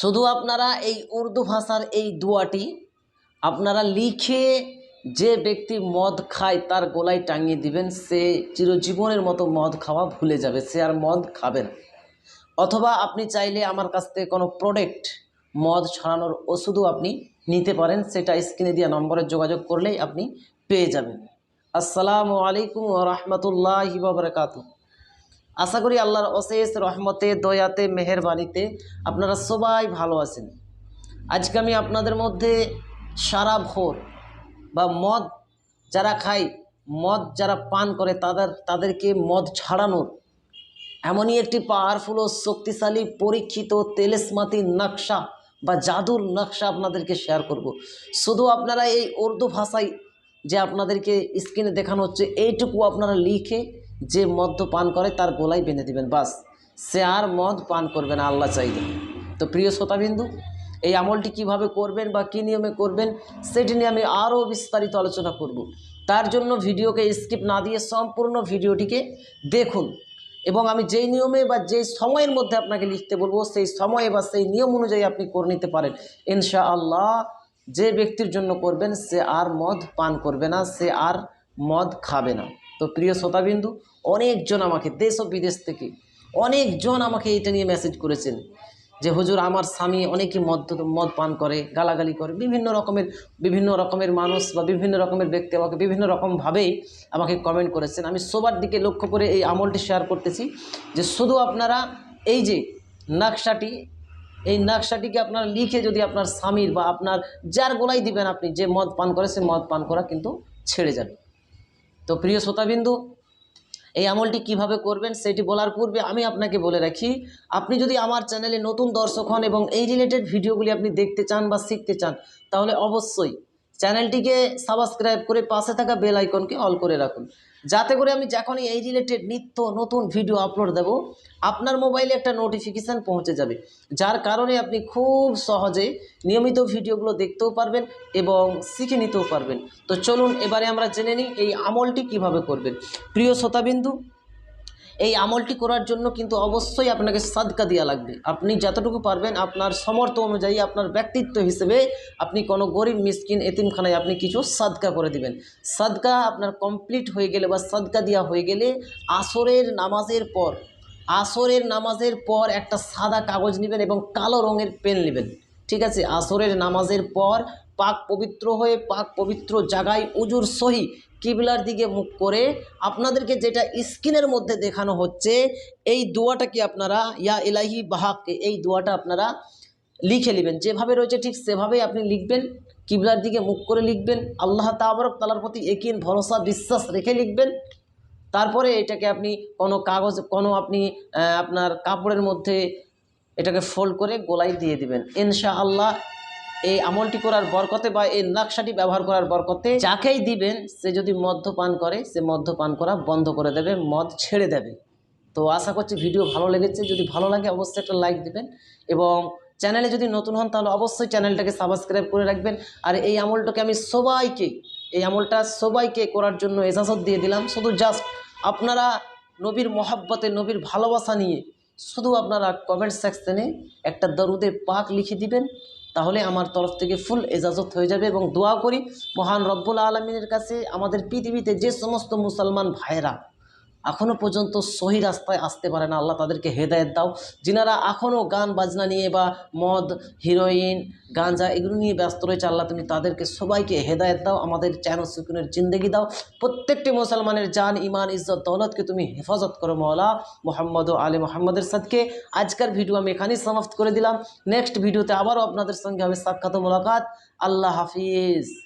শুধু আপনারা এই উর্দু ভাষার এই দোয়াটি, আপনারা লিখে যে ব্যক্তি মদ খায় তার গলায় টাঙিয়ে দিবেন, সে চিরজীবনের মতো মদ খাওয়া ভুলে যাবে, সে আর মদ খাবে না। অথবা আপনি চাইলে আমার কাছ থেকে কোনো প্রোডাক্ট মদ ছড়ানোর ওষুধও আপনি নিতে পারেন, সেটা স্ক্রিনে দেওয়া নম্বরে যোগাযোগ করলেই আপনি পেয়ে যাবেন। আসসালামু আলাইকুম রহমতুল্লাহ বাবরকাত আশা করি আল্লাহর অশেষ রহমতে, দয়াতে, মেহেরবানিতে আপনারা সবাই ভালো আছেন আজকে আমি আপনাদের মধ্যে সারা ভোর বা মদ যারা খায়, মদ যারা পান করে তাদের, তাদেরকে মদ ছাড়ানোর এমনই একটি পাওয়ারফুল ও শক্তিশালী, পরীক্ষিত তেলেসমাতি নকশা বা জাদুর নকশা আপনাদেরকে শেয়ার করব। শুধু আপনারা এই উর্দু ভাষায় যে আপনাদেরকে স্ক্রিনে দেখানো হচ্ছে, এইটুকু আপনারা লিখে যে মদ্য পান করে তার গোলায় বেঁধে দিবেন, বাস। সে আর মদ পান করবে না, আল্লাহ চাইলে। তো প্রিয় শ্রোতাবিন্দু, এই আমলটি কীভাবে করবেন বা কী নিয়মে করবেন, সেটি নিয়ে আমি আরও বিস্তারিত আলোচনা করব। তার জন্য ভিডিওকে স্কিপ না দিয়ে সম্পূর্ণ ভিডিওটিকে দেখুন এবং আমি যেই নিয়মে বা যেই সময়ের মধ্যে আপনাকে লিখতে বলব, সেই সময়ে বা সেই নিয়ম অনুযায়ী আপনি করে নিতে পারেন। ইনশা আল্লাহ যে ব্যক্তির জন্য করবেন, সে আর মদ পান করবে না, সে আর মদ খাবে না। তো প্রিয় শ্রোতাবিন্দু, অনেকজন আমাকে দেশ ও বিদেশ থেকে অনেকজন আমাকে এটা নিয়ে মেসেজ করেছেন যে, হুজুর, আমার স্বামী অনেকই মদ মদ পান করে, গালাগালি করে, বিভিন্ন রকমের বিভিন্ন রকমের মানুষ বা বিভিন্ন রকমের ব্যক্তি আমাকে বিভিন্ন রকমভাবেই আমাকে কমেন্ট করেছেন। আমি সবার দিকে লক্ষ্য করে এই আমলটি শেয়ার করতেছি যে, শুধু আপনারা এই যে নকশাটি, এই নকশাটিকে আপনারা লিখে যদি আপনার স্বামীর বা আপনার যার গোলাই দিবেন আপনি যে মদ পান করে, সে মদ পান করা কিন্তু ছেড়ে যাবে। তো প্রিয় শ্রোতাবিন্দু, এই আমলটি কীভাবে করবেন সেটি বলার পূর্বে আমি আপনাকে বলে রাখি, আপনি যদি আমার চ্যানেলে নতুন দর্শক হন এবং এই রিলেটেড ভিডিওগুলি আপনি দেখতে চান বা শিখতে চান, তাহলে অবশ্যই চ্যানেলটিকে সাবস্ক্রাইব করে পাশে থাকা বেল আইকনকে অল করে রাখুন। যাতে করে আমি যখনই এই রিলেটেড নিত্য নতুন ভিডিও আপলোড দেব, আপনার মোবাইলে একটা নোটিফিকেশান পৌঁছে যাবে। যার কারণে আপনি খুব সহজে নিয়মিত ভিডিওগুলো দেখতেও পারবেন এবং শিখে নিতেও পারবেন। তো চলুন, এবারে আমরা জেনে নিই এই আমলটি কীভাবে করবেন। প্রিয় শ্রোতাবিন্দু এই আমলটি করার জন্য কিন্তু অবশ্যই আপনাকে সাদকা দেওয়া লাগবে। আপনি যতটুকু পারবেন আপনার সমর্থ অনুযায়ী আপনার ব্যক্তিত্ব হিসেবে আপনি কোনো গরিব, মিসকিন, এতিমখানায় আপনি কিছু সাদকা করে দিবেন। সাদকা আপনার কমপ্লিট হয়ে গেলে বা সাদকা দেওয়া হয়ে গেলে আসরের নামাজের পর, আসরের নামাজের পর একটা সাদা কাগজ নেবেন এবং কালো রঙের পেন নেবেন। ঠিক আছে? আসরের নামাজের পর পাক পবিত্র হয়ে, পাক পবিত্র জায়গায় উজুর সহি কিবলার দিকে মুখ করে আপনাদেরকে যেটা স্ক্রিনের মধ্যে দেখানো হচ্ছে, এই দোয়াটা কি আপনারা, ইয়া ইলাহি বাহাককে, এই দোয়াটা আপনারা লিখে নেবেন। যেভাবে রয়েছে ঠিক সেভাবেই আপনি লিখবেন, কিবলার দিকে মুখ করে লিখবেন, আল্লাহ তাবরক তালার প্রতি একিন ভরসা, বিশ্বাস রেখে লিখবেন। তারপরে এটাকে আপনি কোনো কাগজ, কোনো আপনি আপনার কাপড়ের মধ্যে এটাকে ফোল্ড করে গোলাই দিয়ে দিবেন। ইনশা আল্লাহ এই আমলটি করার বরকতে বা এই নকশাটি ব্যবহার করার বরকতে যাকেই দিবেন, সে যদি মদ্যপান করে, সে মদ্যপান করা বন্ধ করে দেবে, মদ ছেড়ে দেবে। তো আশা করছি ভিডিও ভালো লেগেছে। যদি ভালো লাগে অবশ্যই একটা লাইক দেবেন এবং চ্যানেলে যদি নতুন হন তাহলে অবশ্যই চ্যানেলটাকে সাবস্ক্রাইব করে রাখবেন। আর এই আমলটাকে আমি সবাইকে, এই আমলটা সবাইকে করার জন্য এজাজত দিয়ে দিলাম। শুধু জাস্ট আপনারা নবীর মহাব্বতে, নবীর ভালোবাসা নিয়ে শুধু আপনারা কমেন্ট সেকশনে একটা দরুদের পাক লিখে দিবেন, তাহলে আমার তরফ থেকে ফুল এজাজত হয়ে যাবে এবং দোয়া করি মহান রব্বুল আলমিনের কাছে আমাদের পৃথিবীতে যে সমস্ত মুসলমান ভাইরা এখনও পর্যন্ত সহি রাস্তায় আসতে পারে না। আল্লাহ তাদেরকে হেদায়েত দাও। যিনারা এখনও গান বাজনা নিয়ে বা মদ, হিরোইন গাঞ্জা এগুলো নিয়ে ব্যস্ত রয়েছে, আল্লাহ তুমি তাদেরকে সবাইকে হেদায়েত দাও। আমাদের চ্যানো সুকুনের জিন্দগি দাও। প্রত্যেকটি মুসলমানের জান ইমান ইজ্জত, দৌলতকে তুমি হেফাজত করো মৌলা মোহাম্মদ আলী মোহাম্মদের সাথে। আজকের ভিডিও আমি এখানেই সমাপ্ত করে দিলাম। নেক্সট ভিডিওতে আবারও আপনাদের সঙ্গে হবে সাক্ষাৎ মোলাকাত। আল্লাহ হাফিজ।